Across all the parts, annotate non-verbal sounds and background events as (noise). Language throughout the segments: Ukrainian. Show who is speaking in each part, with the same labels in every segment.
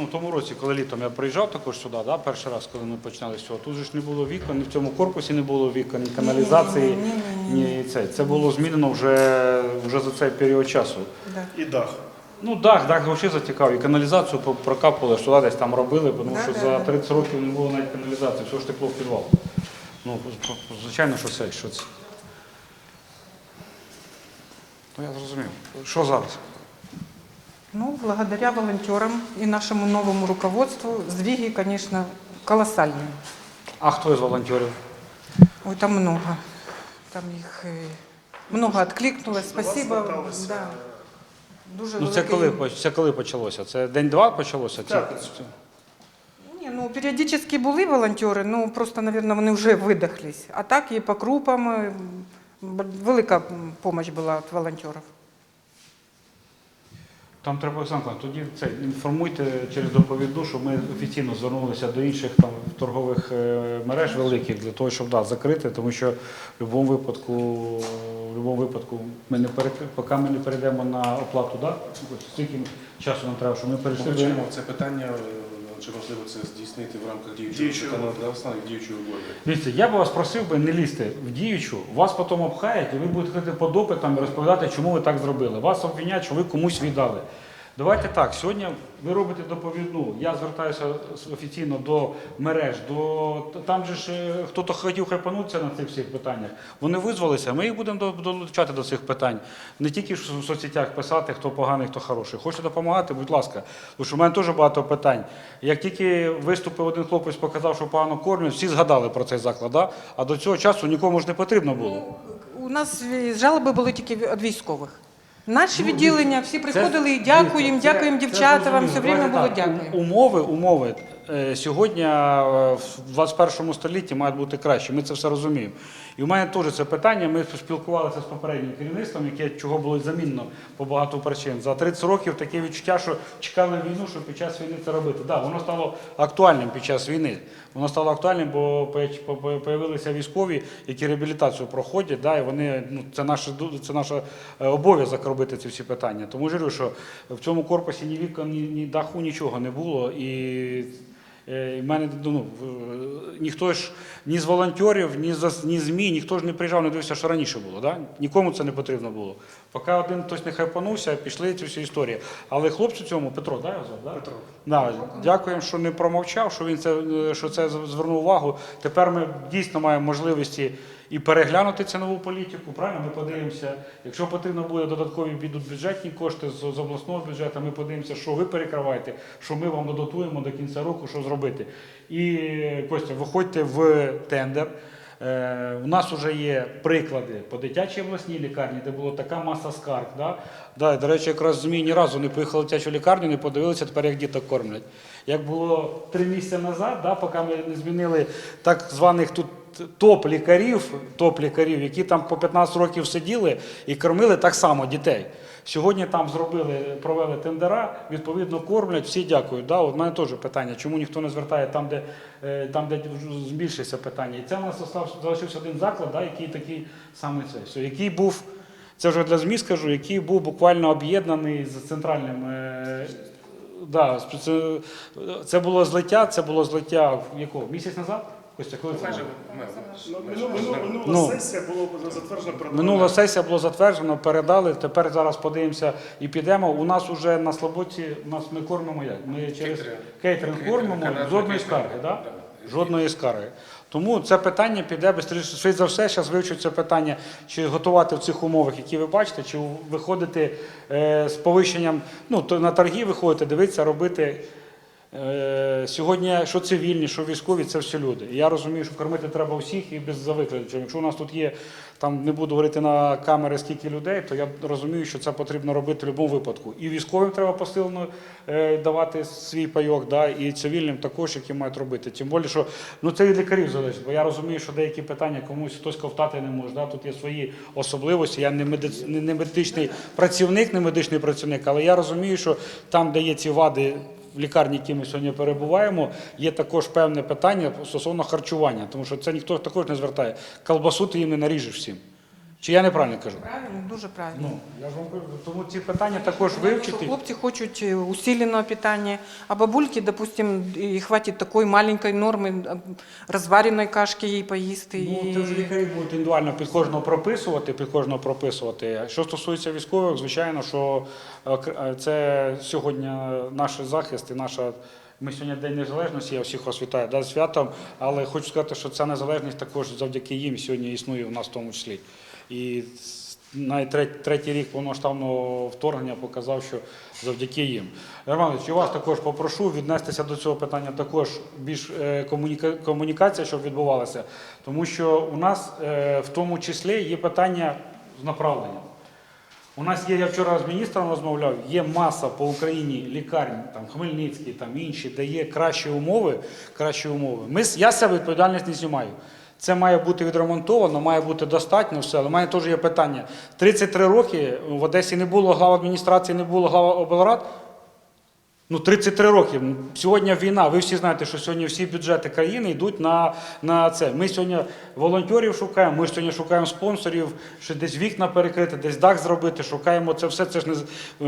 Speaker 1: ну, тому році, коли літом я приїжджав також сюди, да, перший раз, коли ми починали з цього, тут же ж не було вікон, ні в цьому корпусі не було вікон, ні каналізації, ні це. Це було змінено вже, вже за цей період часу.
Speaker 2: І дах.
Speaker 1: Ну, дах, дах взагалі затікав. І каналізацію прокапували, що десь там робили, тому
Speaker 3: Да,
Speaker 1: що
Speaker 3: да,
Speaker 1: за 30 років не було навіть каналізації, все ж текло в підвал. Ну, звичайно, що це, що це. Ну, я зрозумів. Що зараз?
Speaker 3: Ну, благодаря волонтерам и нашему новому руководству сдвиги, конечно, колоссальные.
Speaker 1: А хто із волонтерів?
Speaker 3: Ой, там много. Там их э, много откликнулось. Спасибо. Да. Дуже
Speaker 1: Ну, це коли, це коли почалося? Це день-два почалося?
Speaker 2: Так.
Speaker 3: Ні, ну періодично були волонтери, ну просто, мабуть, вони вже видохлись. А так і по крупам е, б- велика допомога була від волонтерів.
Speaker 1: Там треба Олександр, тоді це інформуйте через доповіду, щоб ми офіційно звернулися до інших там торгових е, мереж великих для того, щоб да, закрити, тому що в будь-якому випадку, в будь-якому випадку ми не перек... поки ми не перейдемо на оплату, да? скільки часу нам треба, щоб ми перейшли
Speaker 4: це питання, чи можливо це здійснити в рамках діючого
Speaker 2: Діючого.
Speaker 4: законодавства і діючої угоди.
Speaker 1: Дивіться, я би вас просив би не лізти в діючу, вас потім обхаять, і ви будете ходити по допитам і розповідати, чому ви так зробили. Вас обвинять, що ви комусь віддали. Давайте так, сьогодні ви робите доповідну. Я звертаюся офіційно до мереж, до там же ж е, хто-то хотів хайпанутися на цих всіх питаннях. Вони визвалися. Ми їх будемо до- долучати до цих питань. Не тільки в соцсетях писати, хто поганий, хто хороший. Хочете допомагати, будь ласка. Тому що в мене теж багато питань. Як тільки виступив один хлопець, показав, що погано кормлять, всі згадали про цей заклад. Да? А до цього часу нікому ж не потрібно було.
Speaker 3: У нас жалоби були тільки від військових. Наші відділення всі приходили і дякуємо, дякуємо
Speaker 1: дівчатам.
Speaker 3: дівчата, вам все время було
Speaker 1: дякую.
Speaker 3: дякуємо.
Speaker 1: Умови, умови сьогодні е, в 21 столітті мають бути краще. Ми це все розуміємо. І в мене теж це питання. Ми спілкувалися з попереднім керівництвом, яке чого було замінено по багато причин. За 30 років таке відчуття, що чекали війну, щоб під час війни це робити. Да, воно стало актуальним під час війни. Воно стало актуальним, бо з'явилися військові, які реабілітацію проходять. Да, і вони ну це наше це наш е, обов'язок робити ці всі питання. Тому ж говорю, що в цьому корпусі ні вікон, ні, ні даху, нічого не було. І Е, і мене ну, ніхто ж ні з волонтерів, ні з ні ЗМІ, ніхто ж не приїжджав, не дивився, що раніше було. Да? Нікому це не потрібно було. Поки один хтось не хайпанувся, пішли ці всі історії. Але хлопцю цьому, Петро, да, його звати, да?
Speaker 2: Петро.
Speaker 1: Да, дякуємо, що не промовчав, що він це е, що це звернув увагу. Тепер ми дійсно маємо можливості і переглянути цю нову політику. Правильно, ми подивимося. Якщо потрібно буде додаткові підуть бюджетні кошти з, з обласного бюджету, ми подивимося, що ви перекриваєте, що ми вам додатуємо до кінця року, що зробити. І Костя, виходьте в тендер. Е, у нас вже є приклади по дитячій обласній лікарні, де була така маса скарг. Да? Да, до речі, якраз ЗМІ ні разу не поїхали в дитячу лікарню, не подивилися тепер, як діток кормлять. Як було три місяці назад, да, поки ми не змінили так званих тут топ-лікарів, топ-лікарів, які там по 15 років сиділи і кормили так само дітей. Сьогодні там зробили, провели тендера, відповідно кормлять, всі дякують. Да? От мене теж питання, чому ніхто не звертає там, де, е, там, де збільшиться питання. І це в нас залишився один заклад, да, який такий саме Все, який був, це вже для ЗМІ скажу, який був буквально об'єднаний з центральним. е, Да, це, це було злиття, це було злиття якого? Місяць назад? Костя, коли це?
Speaker 4: Майже ну,
Speaker 2: Ну, мину- мину- Минула
Speaker 1: Ну.
Speaker 2: сесія було затверджено перед
Speaker 1: Минула сесія було затверджено, передали. Тепер зараз подивимося і підемо. У нас вже на Слободці, у нас ми кормимо як? Ми через
Speaker 4: Кейтеринг.
Speaker 1: кормимо,
Speaker 4: канадський
Speaker 1: жодної
Speaker 4: кейтеринг,
Speaker 1: скарги, да?
Speaker 4: да.
Speaker 1: Жодної скарги. Тому це питання піде швидше швидше за все. Зараз вивчуть це питання, чи готувати в цих умовах, які ви бачите, чи виходити е, з повищенням, ну то на торги виходити, дивитися, робити. Е, Сьогодні що цивільні, що військові, це всі люди. І я розумію, що кормити треба всіх і без завиключення. Якщо у нас тут є, там не буду говорити на камери скільки людей, то я розумію, що це потрібно робити в будь-якому випадку. І військовим треба посилено е, давати свій пайок, да, і цивільним також, які мають робити. Тим більше, що ну це від лікарів залежить, бо я розумію, що деякі питання комусь хтось ковтати не може. Да, тут є свої особливості. Я не, медиц... не медичний працівник, не медичний працівник, але я розумію, що там, де є ці вади лікарні, які ми сьогодні перебуваємо, є також певне питання стосовно харчування, тому що це ніхто також не звертає. Колбасу ти їм не наріжеш всім. Чи я неправильно кажу?
Speaker 3: Правильно, дуже правильно.
Speaker 1: Ну, я ж вам кажу, тому ці питання також
Speaker 3: Що
Speaker 1: вивчити.
Speaker 3: Хлопці хочуть е, усиленого питання, а бабульки, допустим, і хватить такої маленької норми розвареної кашки їй поїсти.
Speaker 1: Ну,
Speaker 3: і...
Speaker 1: це вже лікарі будуть індивідуально під кожного прописувати, під кожного прописувати. Що стосується військових, звичайно, що е, е, це сьогодні наш захист і наша. Ми сьогодні День Незалежності, я всіх вас вітаю да, святом, але хочу сказати, що ця незалежність також завдяки їм сьогодні існує у нас в тому числі. І навіть третій, рік повноштабного вторгнення показав, що завдяки їм. Романович, і вас також попрошу віднестися до цього питання також більш е, комуніка... комунікація, щоб відбувалася, тому що у нас е, в тому числі є питання з направленням. У нас є, я вчора з міністром розмовляв, є маса по Україні лікарень, там Хмельницький, там інші, де є кращі умови. Кращі умови. Ми, я себе відповідальність не знімаю. Це має бути відремонтовано, має бути достатньо все. Але в мене теж є питання. 33 роки в Одесі не було глав адміністрації, не було глава облрад. Ну, 33 роки. Сьогодні війна. Ви всі знаєте, що сьогодні всі бюджети країни йдуть на, на це. Ми сьогодні волонтерів шукаємо, ми сьогодні шукаємо спонсорів, що десь вікна перекрити, десь дах зробити. Шукаємо це все. Це ж не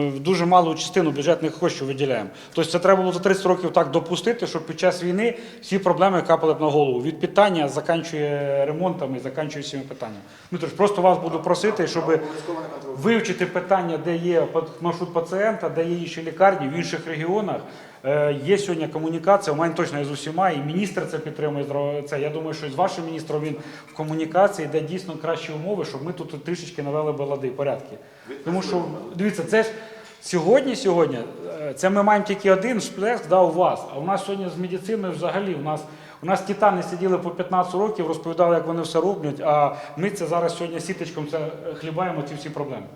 Speaker 1: е, дуже малу частину бюджетних коштів виділяємо. Тобто це треба було за 30 років так допустити, щоб під час війни всі проблеми капали б на голову. Від питання заканчує ремонтами, заканчує всіми питаннями. Ну тож просто вас буду просити, щоб вивчити питання, де є маршрут пацієнта, де є інші лікарні в інших регіонах. Е, Є сьогодні комунікація, у мене точно з усіма, і міністр це підтримує. Це я думаю, що з вашим міністром він в комунікації, де дійсно кращі умови, щоб ми тут трішечки навели би лади, порядки. Тому що дивіться, це ж сьогодні, сьогодні, е, це ми маємо тільки один сплеск да, у вас. А у нас сьогодні з медициною взагалі у нас. У нас титани сиділи по 15 років, розповідали, як вони все роблять, а ми це зараз сьогодні сіточком це е, хлібаємо ці всі проблеми.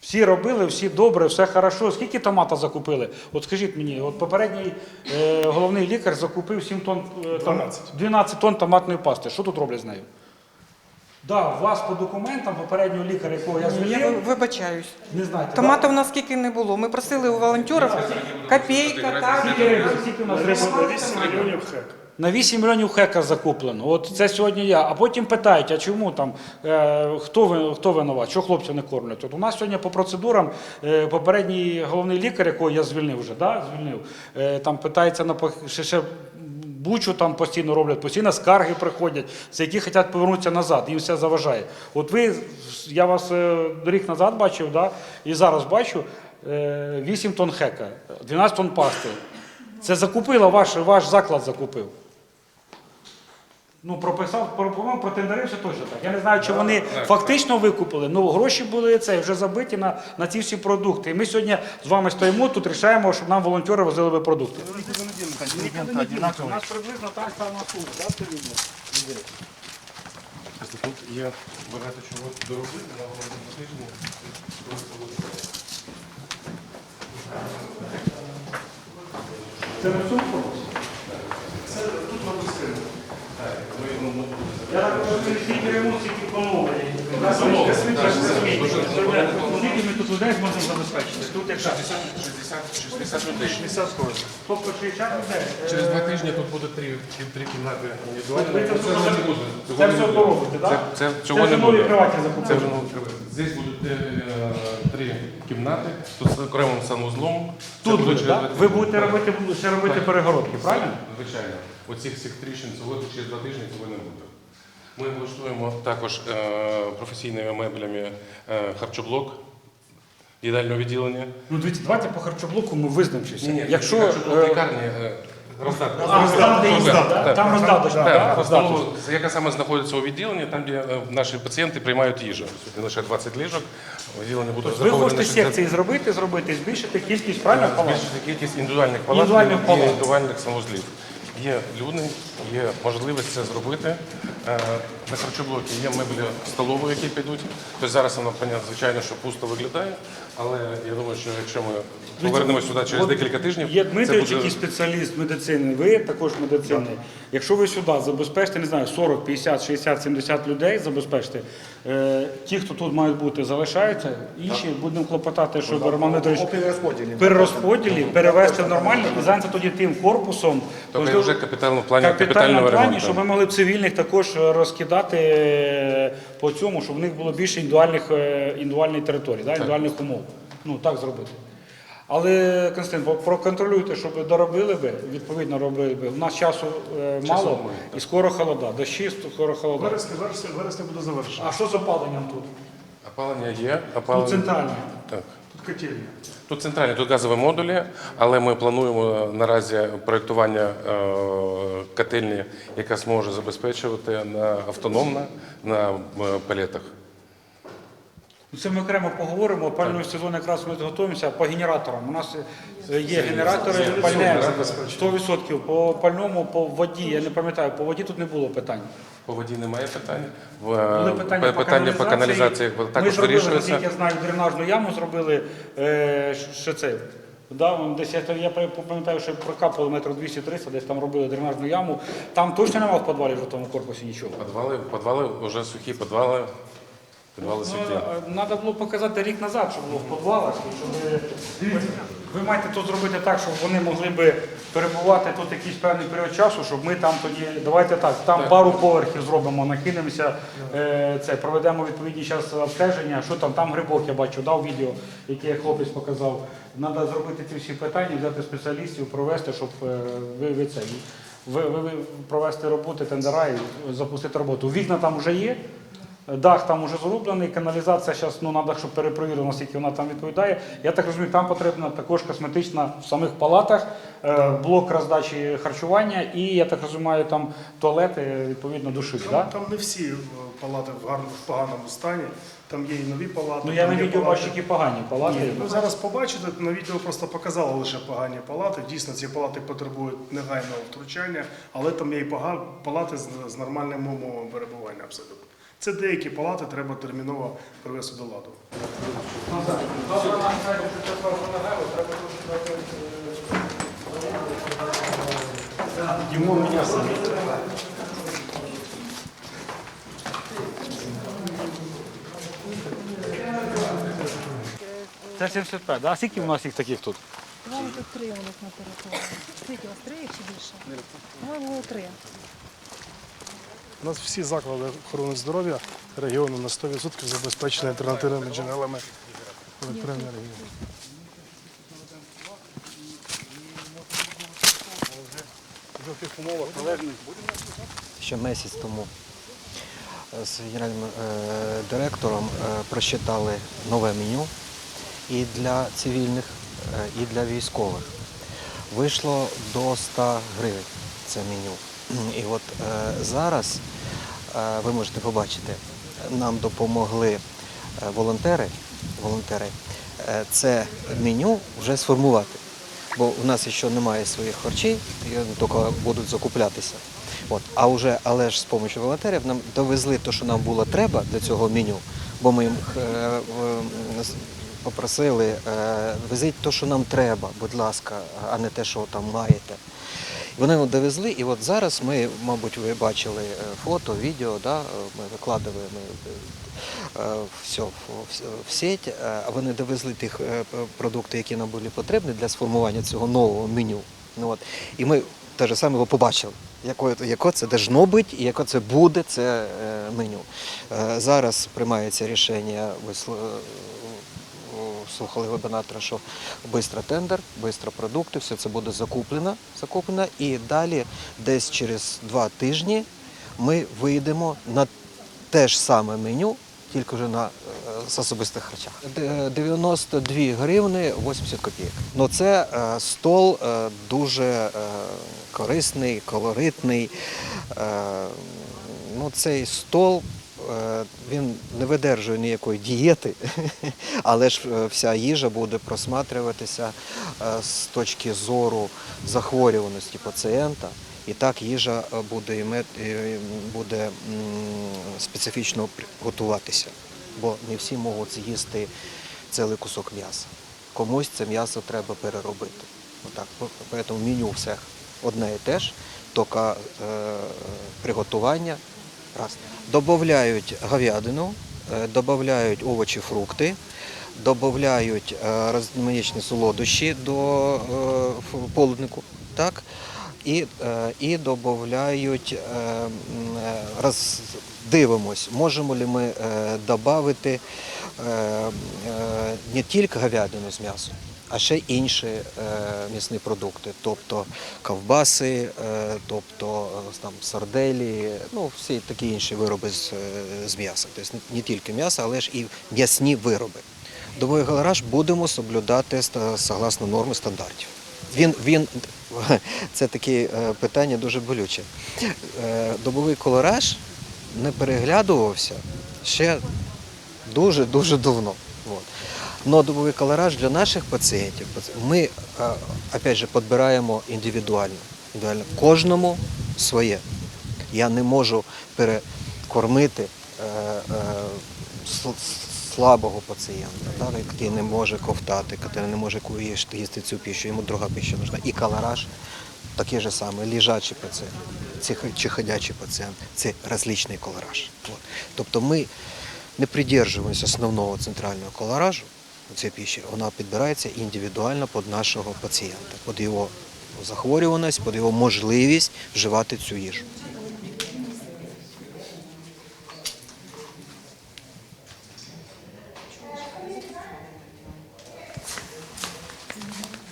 Speaker 1: Всі робили, всі добре, все хорошо. Скільки томата закупили? От скажіть мені, от попередній е, головний лікар закупив 7 тонн, е, том-
Speaker 2: 12.
Speaker 1: 12 тонн томатної пасти. Що тут роблять з нею? Да, у вас по документам попереднього лікаря, якого я
Speaker 3: Я
Speaker 1: звільнив,
Speaker 3: вибачаюсь.
Speaker 1: не знаєте. да?
Speaker 3: Томатів у нас скільки не було. Ми просили у волонтерів копійка, так.
Speaker 1: Скільки, у нас
Speaker 2: На 8,
Speaker 1: треба?
Speaker 2: на 8 мільйонів хек.
Speaker 1: На 8 мільйонів хека закуплено. От це сьогодні я. А потім питають, а чому там, е, хто, ви, хто винуват, що хлопців не кормлять? От у нас сьогодні по процедурам е, попередній головний лікар, якого я звільнив вже, да, звільнив, е, там питається на ще, ще бучу там постійно роблять, постійно скарги приходять, за які хочуть повернутися назад, їм все заважає. От ви, я вас е, рік назад бачив, да, і зараз бачу, е, 8 тонн хека, 12 тонн пасти. Це закупила ваш, ваш заклад закупив. Ну, прописав, про- по-моєму, протендерився точно так. Я не знаю, чи вони фактично викупили. Ну, гроші були це вже забиті на, на ці всі продукти. І ми сьогодні з вами стоїмо тут, рішаємо, щоб нам волонтери возили би продукти. У нас приблизно та сама сума, так, Сергій?
Speaker 4: Тут є багато чого доробити на головному тижні.
Speaker 1: Це не в цьому корпусі?
Speaker 4: Це тут написано. Так, ми, ну, ну,
Speaker 1: Я так скільки поновлення.
Speaker 4: Замовлення,
Speaker 1: Скільки ми тут людей зможемо забезпечити? Тут як
Speaker 4: 60, 60, 60 людей.
Speaker 2: 60 кожен.
Speaker 1: Тобто 60 людей.
Speaker 4: Через два тижні тут буде три, три кімнати індивідуальні.
Speaker 1: Це
Speaker 4: Це вже не буде.
Speaker 1: Це все
Speaker 4: буде.
Speaker 1: доробите, так?
Speaker 4: Це,
Speaker 1: вже нові кроваті
Speaker 4: нові кроваті. Здесь будуть е, кімнати, тут з окремим санузлом. Це
Speaker 1: Тут
Speaker 4: буде
Speaker 1: буде,
Speaker 4: через
Speaker 1: так?
Speaker 4: два
Speaker 1: Ви
Speaker 4: тижні.
Speaker 1: будете робити, ще робити перегородки, правильно?
Speaker 4: Звичайно. Оцих всіх тріщин цього через два тижні цього не буде. Ми влаштуємо також е, професійними меблями е, харчоблок їдального відділення.
Speaker 1: Ну, дивіться, давайте по харчоблоку ми визначимося.
Speaker 4: Ні,
Speaker 1: Якщо
Speaker 4: харчоблок
Speaker 1: е,
Speaker 4: лікарні е, роздати.
Speaker 1: а, їсти,
Speaker 4: Так,
Speaker 1: там роздаточно,
Speaker 4: Так, яка саме знаходиться у відділенні, там, де е, наші пацієнти приймають їжу. Сьогодні лише 20 ліжок. Відділення буде
Speaker 1: Ви
Speaker 4: розраховане
Speaker 1: хочете
Speaker 4: 60
Speaker 1: секції зробити, зробити, збільшити кількість правильно палат?
Speaker 4: збільшити кількість індивідуальних палат
Speaker 1: Індивідуальних
Speaker 4: і
Speaker 1: палат.
Speaker 4: індивідуальних санузлів. Є люди, є можливість це зробити. Е, На харчоблокі є меблі столової, які підуть. Тобто зараз воно, звичайно, що пусто виглядає, але я думаю, що якщо ми повернемося сюди через декілька тижнів,
Speaker 1: Є
Speaker 4: буде...
Speaker 1: який спеціаліст медицини, ви також медицини. Якщо ви сюди забезпечите, не знаю, 40, 50, 60, 70 людей забезпечите, е, ті, хто тут мають бути, залишаються, інші будемо клопотати, щоб Роман Дмитрович перерозподілі, перевести в нормальне і зайняти тоді тим корпусом.
Speaker 4: Тобто вже капітально в плані
Speaker 1: капітальному
Speaker 4: капітального
Speaker 1: плані, щоб ми могли б цивільних також розкидати е, по цьому, щоб в них було більше індивідуальних, е, індивідуальної території, да, індивідуальних умов. Ну, так зробити. Але, Константин, проконтролюйте, щоб доробили би, відповідно робили би. У нас часу е, мало і скоро холода. Дощі, скоро холода.
Speaker 2: Вересня, вересня, вересня буде завершено.
Speaker 1: А що з опаленням тут?
Speaker 4: Опалення є,
Speaker 1: Тут
Speaker 4: опалення.
Speaker 1: центральне.
Speaker 4: Так.
Speaker 2: Тут котельня.
Speaker 4: Тут центральні, тут газові модулі, але ми плануємо наразі проєктування е, котельні, яка зможе забезпечувати на автономно на е, палетах.
Speaker 1: Ну, Це ми окремо поговоримо. Опальний сезон якраз ми готуємося по генераторам. У нас є генератори пальне 100%. По пальному, по воді, я не пам'ятаю, по воді тут не було питань.
Speaker 4: По воді немає питань. В,
Speaker 1: Були
Speaker 4: е,
Speaker 1: питання,
Speaker 4: питання по каналізації
Speaker 1: Ми
Speaker 4: також
Speaker 1: зробили,
Speaker 4: вирішується.
Speaker 1: наскільки я знаю, дренажну яму зробили е, ще це. Да, десь я, я пам'ятаю, що прокапали метр 200-300, десь там робили дренажну яму. Там точно немає в підвалі в жовтому корпусі нічого.
Speaker 4: Підвали, підвали вже сухі підвали. Підвали сухі.
Speaker 1: Треба було показати рік назад, що було в підвалах. Щоб... Дивіться, ви маєте тут зробити так, щоб вони могли би перебувати тут якийсь певний період часу, щоб ми там тоді, давайте так, там пару поверхів зробимо, накинемося, е, це, проведемо відповідні час обстеження. Що там, там грибок я бачу, дав відео, яке хлопець показав. Треба зробити ці всі питання, взяти спеціалістів, провести, щоб е, ви, ви це. Ви, ви, ви провести роботи, тендера і запустити роботу. Вікна там вже є. Дах там уже зроблений, каналізація зараз ну, треба, щоб перепровірили, наскільки вона там відповідає. Я так розумію, там потрібна також косметична в самих палатах, е, блок роздачі харчування і, я так розумію, там туалети, відповідно, душі.
Speaker 2: Там,
Speaker 1: Да?
Speaker 2: там не всі е, палати в, гарному, в поганому стані. Там є і нові палати.
Speaker 1: Ну я на відео бачу, які погані палати.
Speaker 2: Ні, ну зараз побачите, на відео просто показали лише погані палати. Дійсно, ці палати потребують негайного втручання, але там є і палати з, з нормальним умовами перебування абсолютно. Це деякі палати треба терміново привести до ладу. Дімон мене самі.
Speaker 1: Це 75, да? А скільки у нас їх таких тут?
Speaker 5: По-моєму, тут три у них на території. Скільки у вас три чи більше? По-моєму, три.
Speaker 2: У нас всі заклади охорони здоров'я регіону на 100% забезпечені альтернативними джерелами електроенергії.
Speaker 1: В
Speaker 6: ще місяць тому е, з генеральним е, директором е, просчитали нове меню і для цивільних, і для військових. Вийшло до 100 гривень це меню. І от е, зараз е, ви можете побачити, нам допомогли е, волонтери, волонтери це меню вже сформувати. Бо у нас ще немає своїх харчів, тільки будуть закуплятися. От, а вже, але ж з допомогою волонтерів нам довезли те, що нам було треба для цього меню, бо ми їм е, е, попросили, е, везіть те, що нам треба, будь ласка, а не те, що там маєте. Вони довезли, і от зараз ми, мабуть, ви бачили е, фото, відео, да, е, ми викладали ми, е, все в, сеть, а вони довезли тих п- продукти, які нам були потрібні для сформування цього нового меню. Ну, от. І ми те ж саме його побачили, яке, яке це должно бути і яке це буде це меню. Зараз приймається рішення, слухали губернатора, що швидко тендер, швидко продукти, все це буде закуплено, закуплено. І далі, десь через два тижні, ми вийдемо на те ж саме меню, тільки вже на е, з особистих харчах. 92 гривни 80 копійок. Ну це е, стол е, дуже е, корисний, колоритний. Е, ну, цей стол е, він не видержує ніякої дієти, (laughs) але ж е, вся їжа буде просматрюватися е, з точки зору захворюваності пацієнта. І так їжа е, буде, е, буде специфічно готуватися, бо не всі можуть з'їсти цілий кусок м'яса. Комусь це м'ясо треба переробити. Отак. Тому меню всіх одне і те ж, тільки е, приготування раз. Додають говядину, е, додають овочі, фрукти, додають е, різноманітні солодощі до е, полуднику. Так? і, і додають, роз, дивимось, можемо ли ми додати не тільки говядину з м'ясом, а ще інші е, м'ясні продукти, тобто ковбаси, е, тобто е, там сарделі, ну всі такі інші вироби з, з м'яса. Тобто не- тільки м'ясо, але ж і м'ясні вироби. Добовий галараж будемо соблюдати согласно норми стандартів. Він, він (laughs) це таке питання дуже болюче. Добовий колораж не переглядувався ще дуже-дуже давно. Вот. Но добовий колораж для наших пацієнтів ми е, опять же підбираємо індивідуально. індивідуально. Кожному своє. Я не можу перекормити е, е, слабого пацієнта, який не може ковтати, який не може їсти, цю піщу, йому друга пища нужна. І колораж такий же самий, лежачий пацієнт, ці- чи ходячий пацієнт, це розличний колораж. Тобто ми не придержуємося основного центрального колоражу цієї піші, вона підбирається індивідуально під нашого пацієнта, під його захворюваність, під його можливість вживати цю їжу.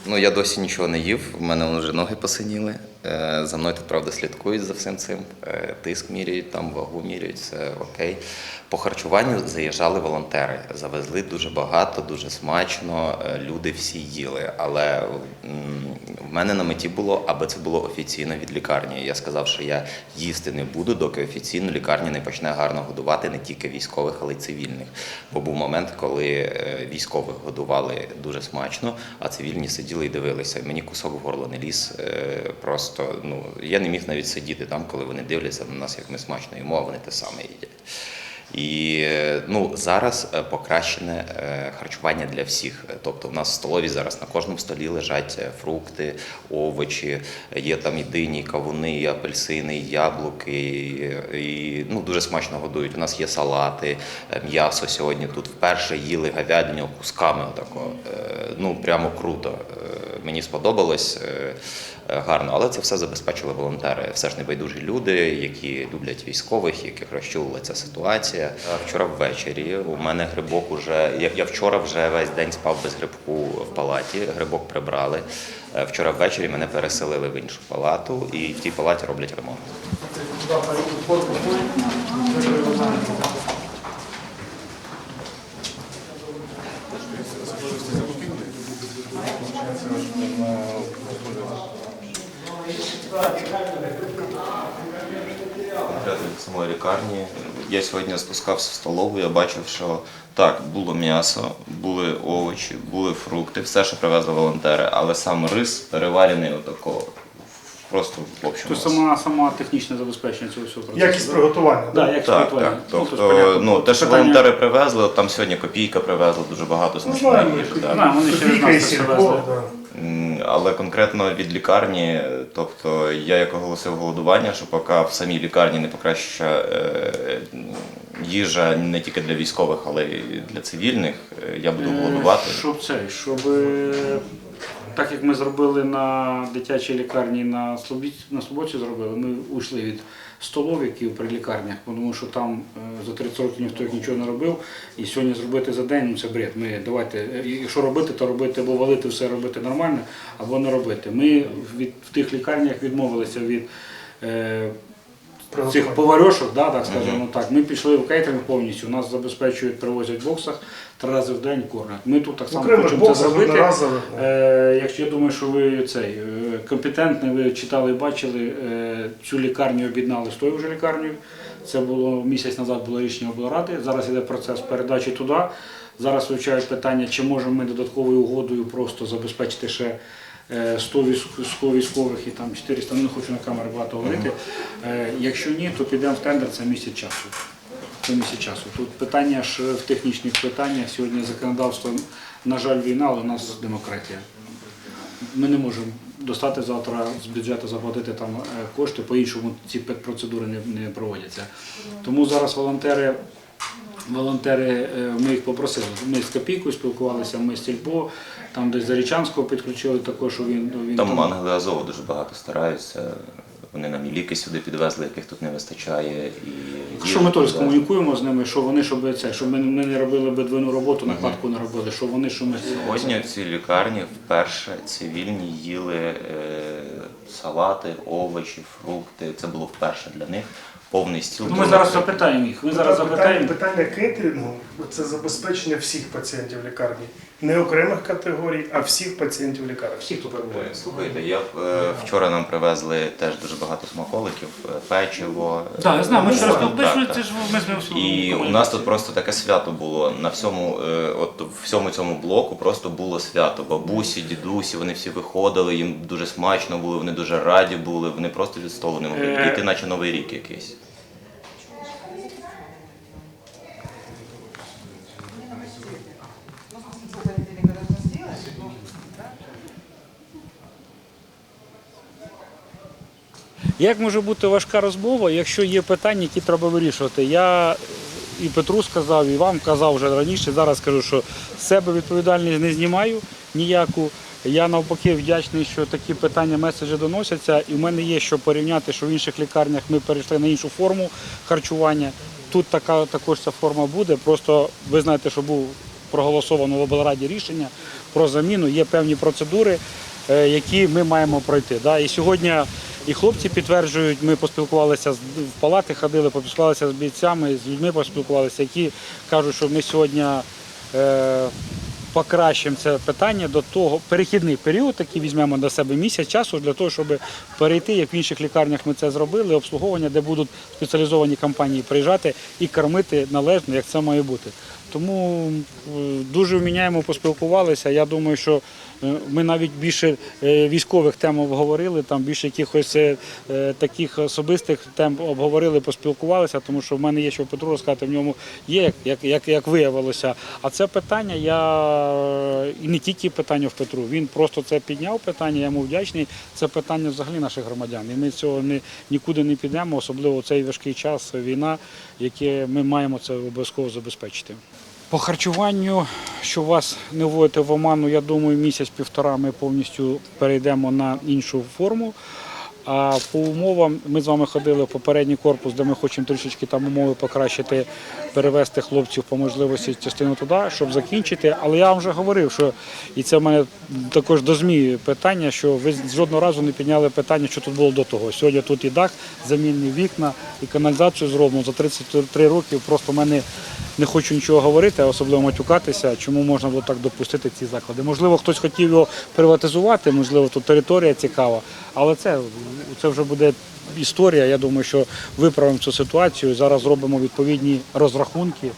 Speaker 7: Ну, я досі нічого не їв, в мене вже ноги посиніли. Е, За мною тут правда слідкують за всім цим. Е, Тиск міряють, там вагу міряють, все окей. По харчуванню заїжджали волонтери. Завезли дуже багато, дуже смачно. е, Люди всі їли. Але в мене на меті було, аби це було офіційно від лікарні. Я сказав, що я їсти не буду, доки офіційно лікарня не почне гарно годувати не тільки військових, але й цивільних. Бо був момент, коли військових годували дуже смачно, а цивільні сиділи і дивилися. Мені кусок в горло не ліз. е, Просто ну я не міг навіть сидіти там, коли вони дивляться на нас, як ми смачно їмо, а вони те саме їдять. І ну, зараз е, покращене е, харчування для всіх. Тобто, в нас в столові зараз на кожному столі лежать е, фрукти, овочі, є там і дині, і кавуни, і апельсини, і яблуки, і, ну, дуже смачно годують. У нас є салати, м'ясо сьогодні. Тут вперше їли говядину кусками. Отако. Ну, прямо круто. Мені сподобалось. е, е, Гарно, але це все забезпечили волонтери. Все ж небайдужі люди, які люблять військових, яких розчулила ця ситуація. Вчора ввечері у мене грибок уже. Я вчора вже весь день спав без грибку в палаті. Грибок прибрали. Е, Вчора ввечері мене переселили в іншу палату, і в тій палаті роблять ремонт. Лікарні. Я сьогодні спускався в столову, я бачив, що так, було м'ясо, були овочі, були фрукти, все, що привезли волонтери, але сам рис переварений отако. Просто в общому.
Speaker 1: Тобто сама, сама технічне забезпечення цього всього процесу.
Speaker 2: Якість приготування.
Speaker 1: Да, як
Speaker 7: Так,
Speaker 1: приготування.
Speaker 7: так.
Speaker 1: Ну,
Speaker 7: Тобто,
Speaker 1: то
Speaker 7: ну, те, що волонтери привезли, от там сьогодні копійка привезла дуже багато
Speaker 2: Ну,
Speaker 7: смачної
Speaker 2: знаємо,
Speaker 7: їжі.
Speaker 1: Да,
Speaker 7: так.
Speaker 1: вони через нас це все
Speaker 2: сільпо,
Speaker 1: везли.
Speaker 2: да.
Speaker 7: М, Але конкретно від лікарні, тобто я як оголосив голодування, що поки в самій лікарні не покраща е, їжа не тільки для військових, але й для цивільних, е, я буду голодувати.
Speaker 1: Щоб це, щоб е, так як ми зробили на дитячій лікарні на на Слободці зробили, ми ушли від столовиків при лікарнях, тому що там е, за 30 років ніхто нічого не робив. І сьогодні зробити за день ну, це бред. Ми давайте, е, якщо робити, то робити або валити все робити нормально, або не робити. Ми від, в тих лікарнях відмовилися від. Е, Цих поварьошок, да, так скажемо так. Ми пішли в кейтеринг повністю. Нас забезпечують, привозять в боксах три рази в день кормять. Ми тут так само
Speaker 2: окремих
Speaker 1: хочемо це
Speaker 2: боксах
Speaker 1: зробити.
Speaker 2: одноразових.
Speaker 1: Е, якщо я думаю, що ви цей е, компетентний, ви читали і бачили, е, цю лікарню об'єднали з тою вже лікарнею. Це було місяць назад було рішення облради. Зараз іде процес передачі туди. Зараз вивчають питання, чи можемо ми додатковою угодою просто забезпечити ще 100 військ- 100 військових і там 400, ну не хочу на камері багато говорити. Е, Якщо ні, то підемо в тендер, це місяць часу. Це місяць часу. Тут питання ж в технічних питаннях. Сьогодні законодавство, на жаль, війна, але у нас демократія. Ми не можемо достати завтра з бюджету заплатити там е, кошти, по-іншому ці процедури не, не проводяться. Тому зараз волонтери волонтери, е, ми їх попросили. Ми з Копійкою спілкувалися, ми з Сільпо, там десь Зарічанського підключили також, він, він
Speaker 7: Там ангели Азову дуже багато стараються. Вони нам і ліки сюди підвезли, яких тут не вистачає. І
Speaker 1: Що ми теж комунікуємо з ними, що вони, щоб це, щоб ми, не робили бедвину роботу, накладку не робили, що вони, що ми.
Speaker 7: Сьогодні в цій лікарні вперше цивільні їли е, салати, овочі, фрукти. Це було вперше для них. Повний стіл.
Speaker 1: Ну, ми зараз запитаємо їх. Ми зараз запитаємо.
Speaker 2: питання кейтерингу це забезпечення всіх пацієнтів лікарні. Не окремих категорій, а всіх пацієнтів лікарні.
Speaker 1: Всі, хто перебуває.
Speaker 7: Слухайте, я е, вчора нам привезли теж дуже багато смаколиків, е, печиво.
Speaker 1: Так, я знаю, ми
Speaker 7: е,
Speaker 1: ще раз
Speaker 7: так,
Speaker 1: спілкуємося,
Speaker 7: так.
Speaker 1: це ж ми з ним
Speaker 7: І у нас тут просто таке свято було. На всьому, е, от в всьому цьому блоку просто було свято. Бабусі, дідусі, вони всі виходили, їм дуже смачно було, вони дуже раді були, вони просто від столу не могли
Speaker 1: Е.
Speaker 7: наче новий рік якийсь.
Speaker 1: Як може бути важка розмова, якщо є питання, які треба вирішувати? Я і Петру сказав, і вам казав вже раніше. Зараз скажу, що з себе відповідальність не знімаю ніяку. Я навпаки вдячний, що такі питання, меседжі доносяться. І в мене є що порівняти, що в інших лікарнях ми перейшли на іншу форму харчування. Тут така також ця форма буде. Просто ви знаєте, що був проголосовано в облраді рішення про заміну. Є певні процедури, е, які ми маємо пройти. І сьогодні і хлопці підтверджують, ми поспілкувалися в палати, ходили, поспілкувалися з бійцями, з людьми поспілкувалися, які кажуть, що ми сьогодні е, покращимо це питання до того перехідний період, який візьмемо до себе місяць часу для того, щоб перейти, як в інших лікарнях ми це зробили, обслуговування, де будуть спеціалізовані компанії приїжджати і кормити належно, як це має бути. Тому дуже вміняємо, поспілкувалися. Я думаю, що ми навіть більше е, військових тем обговорили, там більше якихось е, е, таких особистих тем обговорили, поспілкувалися, тому що в мене є що Петру розказати, в ньому є, як, як, як, виявилося. А це питання, я е, і не тільки питання в Петру, він просто це підняв питання, я йому вдячний. Це питання взагалі наших громадян. І ми цього не, нікуди не підемо, особливо в цей важкий час війна, яке ми маємо це обов'язково забезпечити. По харчуванню, що вас не вводити в оману, я думаю, місяць-півтора ми повністю перейдемо на іншу форму. А по умовам ми з вами ходили в попередній корпус, де ми хочемо трішечки там умови покращити, перевести хлопців по можливості частину туди, щоб закінчити. Але я вам вже говорив, що і це в мене також до ЗМІ питання, що ви жодного разу не підняли питання, що тут було до того. Сьогодні тут і дах, замінні вікна, і каналізацію зроблено за 33 роки. Просто в мене не хочу нічого говорити, а особливо матюкатися, чому можна було так допустити ці заклади. Можливо, хтось хотів його приватизувати, можливо, тут територія цікава, але це, це вже буде історія. Я думаю, що виправимо цю ситуацію. Зараз зробимо відповідні розрахунки,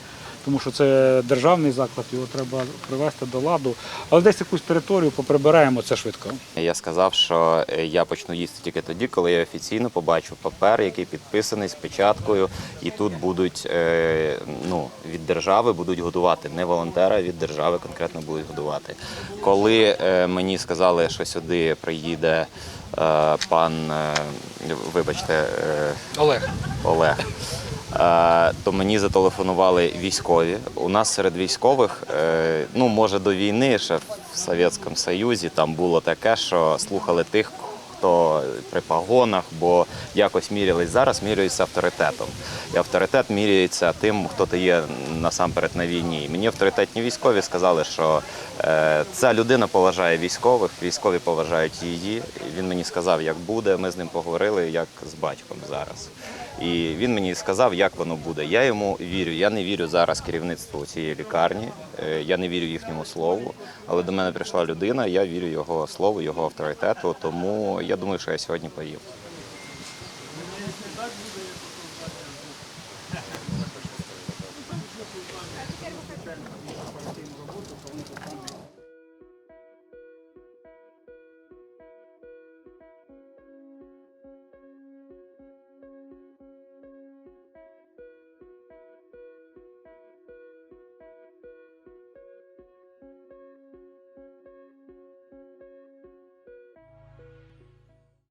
Speaker 1: тому що це державний заклад, його треба привести до ладу. Але десь якусь територію поприбираємо це швидко.
Speaker 7: Я сказав, що е, я почну їсти тільки тоді, коли я офіційно побачу папер, який підписаний з печаткою, і тут будуть е, ну, від держави будуть годувати. Не волонтера, а від держави конкретно будуть годувати. Коли е, мені сказали, що сюди приїде пан, вибачте,
Speaker 1: Олег.
Speaker 7: Олег. Е, То мені зателефонували військові. У нас серед військових, е, ну може до війни, ще в Совєтському Союзі, там було таке, що слухали тих, хто при погонах, бо якось мірялись зараз, міряються авторитетом. І авторитет міряється тим, хто ти є насамперед на війні. І мені авторитетні військові сказали, що е, ця людина поважає військових, військові поважають її. І Він мені сказав, як буде. Ми з ним поговорили, як з батьком зараз. І він мені сказав, як воно буде. Я йому вірю. Я не вірю зараз керівництву цієї лікарні. е, Я не вірю їхньому слову. Але до мене прийшла людина. Я вірю його слову, його авторитету. Тому я думаю, що я сьогодні поїв.